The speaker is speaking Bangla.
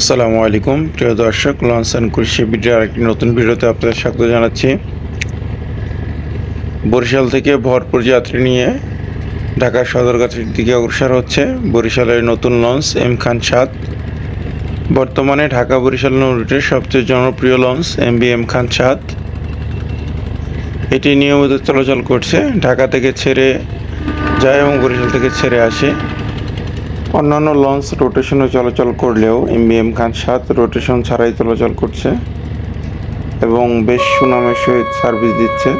আসসালামু আলাইকুম। প্রিয় দর্শক, লঞ্চ অ্যান্ড কৃষি ভিডিও আরেকটি নতুন ভিডিওতে আপনাদের স্বাগত জানাচ্ছি। বরিশাল থেকে ভরপুর যাত্রী নিয়ে ঢাকা সদরঘাটের দিকে অগ্রসর হচ্ছে বরিশালের নতুন লঞ্চ এম খান সাত। বর্তমানে ঢাকা বরিশাল রুটের সবচেয়ে জনপ্রিয় launch M B M Khan সাত। এটি নিয়মিত চলাচল করছে। ঢাকা থেকে ছেড়ে যায় এবং বরিশাল থেকে ছেড়ে আসে। অন্যান্য লঞ্চ রোটেশনে চলাচল করলেও এমবিএম খান সাত রোটেশন ছাড়াই চলাচল করছে এবং বেশ সুনামের সহিত সার্ভিস দিচ্ছে।